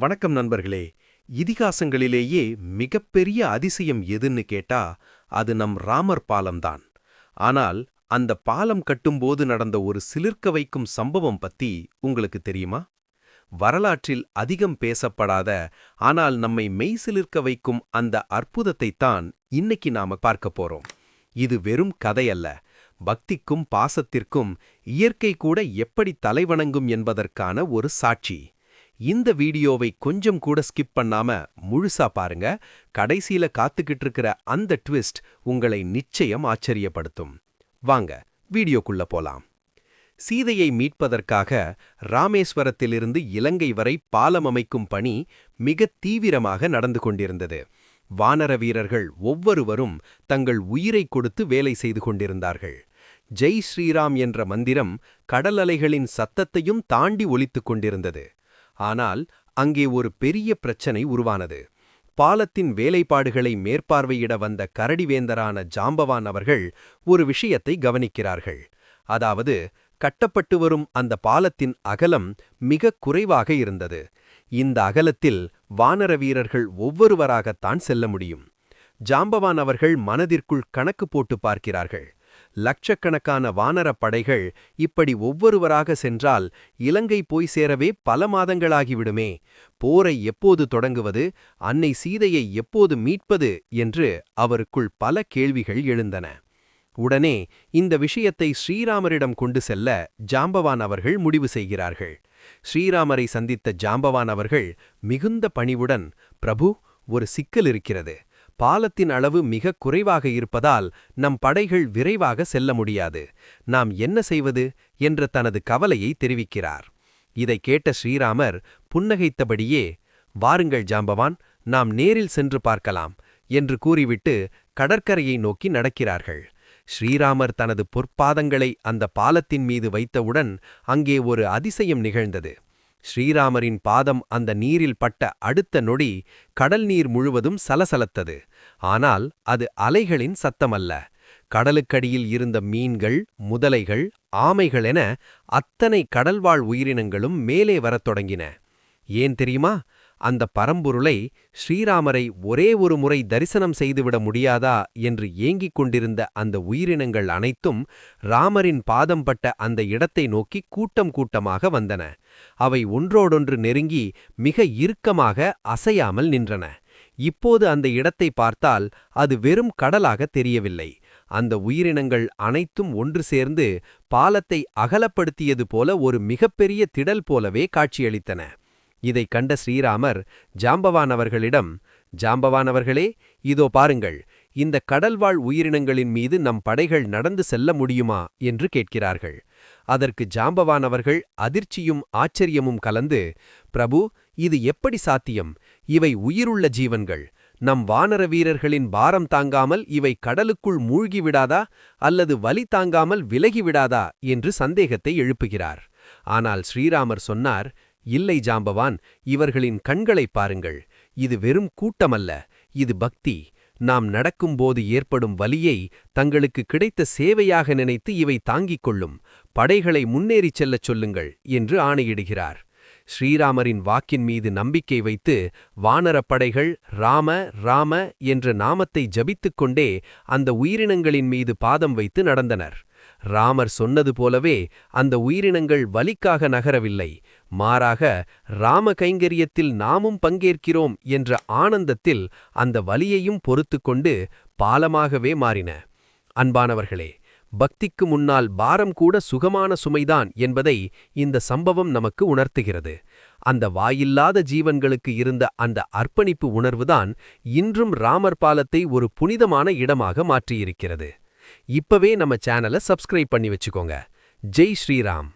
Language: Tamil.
வணக்கம் நண்பர்களே. இதிகாசங்களிலேயே மிகப்பெரிய அதிசயம் எதுன்னு கேட்டா அது நம் ராமர் பாலம்தான். ஆனால் அந்த பாலம் கட்டும்போது நடந்த ஒரு சிலிர்க்க வைக்கும் சம்பவம் பத்தி உங்களுக்கு தெரியுமா? வரலாற்றில் அதிகம் பேசப்படாத ஆனால் நம்மை மெய்சிலிர்க்க வைக்கும் அந்த அற்புதத்தைத்தான் இன்னைக்கு நாம பார்க்க போறோம். இது வெறும் கதையல்ல. பக்திக்கும் பாசத்திற்கும் இயற்கை கூட எப்படி தலைவணங்கும் என்பதற்கான ஒரு சாட்சி. இந்த வீடியோவை கொஞ்சம் கூட ஸ்கிப் பண்ணாம முழுசா பாருங்க. கடைசியில காத்துக்கிட்டு இருக்கிற அந்த ட்விஸ்ட் உங்களை நிச்சயம் ஆச்சரியப்படுத்தும். வாங்க வீடியோக்குள்ள போலாம். சீதையை மீட்பதற்காக ராமேஸ்வரத்திலிருந்து இலங்கை வரை பாலம் அமைக்கும் பணி மிக தீவிரமாக நடந்து கொண்டிருந்தது. வானர வீரர்கள் ஒவ்வொருவரும் தங்கள் உயிரை கொடுத்து வேலை செய்து கொண்டிருந்தார்கள். ஜெய் ஸ்ரீராம் என்ற மந்திரம் கடல் அலைகளின் சத்தத்தையும் தாண்டி ஒலித்துக் கொண்டிருந்தது. ஆனால் அங்கே ஒரு பெரிய பிரச்சனை உருவானது. பாலத்தின் வேலைப்பாடுகளை மேற்பார்வையிட வந்த கரடிவேந்தரான ஜாம்பவான் அவர்கள் ஒரு விஷயத்தை கவனிக்கிறார்கள். அதாவது கட்டப்பட்டு வரும் அந்த பாலத்தின் அகலம் மிக குறைவாக இருந்தது. இந்த அகலத்தில் வானர வீரர்கள் ஒவ்வொருவராகத்தான் செல்ல முடியும். ஜாம்பவான் அவர்கள் மனதிற்குள் கணக்கு போட்டு பார்க்கிறார்கள். லட்சக்கணக்கான வானரப் படைகள் இப்படி ஒவ்வொருவராக சென்றால் இலங்கை போய் சேரவே பல மாதங்களாகிவிடுமே. போரை எப்போது தொடங்குவது அன்னை சீதையை எப்போது மீட்பது என்று அவருக்குள் பல கேள்விகள் எழுந்தன. உடனே இந்த விஷயத்தை ஸ்ரீராமரிடம் கொண்டு செல்ல ஜாம்பவான் அவர்கள் முடிவு செய்கிறார்கள். ஸ்ரீராமரை சந்தித்த ஜாம்பவான் அவர்கள் மிகுந்த பணிவுடன் பிரபு ஒரு சிக்கல் இருக்கிறது. பாலத்தின் அளவு மிக குறைவாக இருப்பதால் நம் படைகள் விரைவாக செல்ல முடியாது. நாம் என்ன செய்வது? என்ற தனது கவலையை தெரிவிக்கிறார். இதை கேட்ட ஸ்ரீராமர் புன்னகைத்தபடியே வாருங்கள் ஜாம்பவான் நாம் நேரில் சென்று பார்க்கலாம் என்று கூறிவிட்டு கடற்கரையை நோக்கி நடக்கிறார்கள். ஸ்ரீராமர் தனது பொற்பாதங்களை அந்த பாலத்தின் மீது வைத்தவுடன் அங்கே ஒரு அதிசயம் நிகழ்ந்தது. ஸ்ரீராமரின் பாதம் அந்த நீரில் பட்ட அடுத்த நொடி கடல் நீர் முழுவதும் சலசலத்தது. ஆனால் அது அலைகளின் சத்தமல்ல. கடலுக்கடியில் இருந்த மீன்கள் முதலைகள் ஆமைகள் என அத்தனை கடல்வாழ் உயிரினங்களும் மேலே வரத் தொடங்கின. ஏன் தெரியுமா? அந்த பரம்பொருளை ஸ்ரீராமரை ஒரே ஒரு முறை தரிசனம் செய்துவிட முடியாதா என்று ஏங்கிக் கொண்டிருந்த அந்த உயிரினங்கள் அனைத்தும் ராமரின் பாதம் பட்ட அந்த இடத்தை நோக்கி கூட்டம் கூட்டமாக வந்தன. அவை ஒன்றோடொன்று நெருங்கி மிக இறுக்கமாக அசையாமல் நின்றன. இப்போது அந்த இடத்தை பார்த்தால் அது வெறும் கடலாக தெரியவில்லை. அந்த உயிரினங்கள் அனைத்தும் ஒன்று சேர்ந்து பாலத்தை அகலப்படுத்தியது போல ஒரு மிகப்பெரிய திடல் போலவே காட்சியளித்தன. இதை கண்ட ஸ்ரீராமர் ஜாம்பவான் அவர்களிடம் ஜாம்பவான் அவர்களே இதோ பாருங்கள் இந்த கடல்வாழ் உயிரினங்களின் மீது நம் படைகள் நடந்து செல்ல முடியுமா? என்று கேட்கிறார்கள். அதற்கு ஜாம்பவான் அவர்கள் அதிர்ச்சியும் ஆச்சரியமும் கலந்து பிரபு இது எப்படி சாத்தியம்? இவை உயிருள்ள ஜீவன்கள். நம் வானர வீரர்களின் பாரம் தாங்காமல் இவை கடலுக்குள் மூழ்கிவிடாதா அல்லது வலி தாங்காமல் விலகிவிடாதா என்று சந்தேகத்தை எழுப்புகிறார். ஆனால் ஸ்ரீராமர் சொன்னார் இல்லை ஜாம்பவான் இவர்களின் கண்களைப் பாருங்கள். இது வெறும் கூட்டமல்ல. இது பக்தி. நாம் நடக்கும்போது ஏற்படும் வலியை தங்களுக்கு கிடைத்த சேவையாக நினைத்து இவை தாங்கிக் கொள்ளும். படைகளை முன்னேறிச் செல்லச் சொல்லுங்கள் என்று ஆணையிடுகிறார். ஸ்ரீராமரின் வாக்கின் மீது நம்பிக்கை வைத்து வானரப் படைகள் ராம ராம என்ற நாமத்தை ஜபித்துக் கொண்டே அந்த உயிரினங்களின் மீது பாதம் வைத்து நடந்தனர். ராமர் சொன்னது போலவே அந்த உயிரினங்கள் வலிக்காக நகரவில்லை. மாறாக ராம கைங்கரியத்தில் நாமும் பங்கேற்கிறோம் என்ற ஆனந்தத்தில் அந்த வலியையும் பொறுத்து கொண்டு பாலமாகவே மாறின. அன்பானவர்களே பக்திக்கு முன்னால் பாரம் கூட சுகமான சுமைதான் என்பதை இந்த சம்பவம் நமக்கு உணர்த்துகிறது. அந்த வாயில்லாத ஜீவன்களுக்கு இருந்த அந்த அர்ப்பணிப்பு உணர்வுதான் இன்றும் ராமர் பாலத்தை ஒரு புனிதமான இடமாக மாற்றியிருக்கிறது. இப்பவே நம்ம சேனலை சப்ஸ்கிரைப் பண்ணி வச்சுக்கோங்க. ஜெய் ஸ்ரீராம்.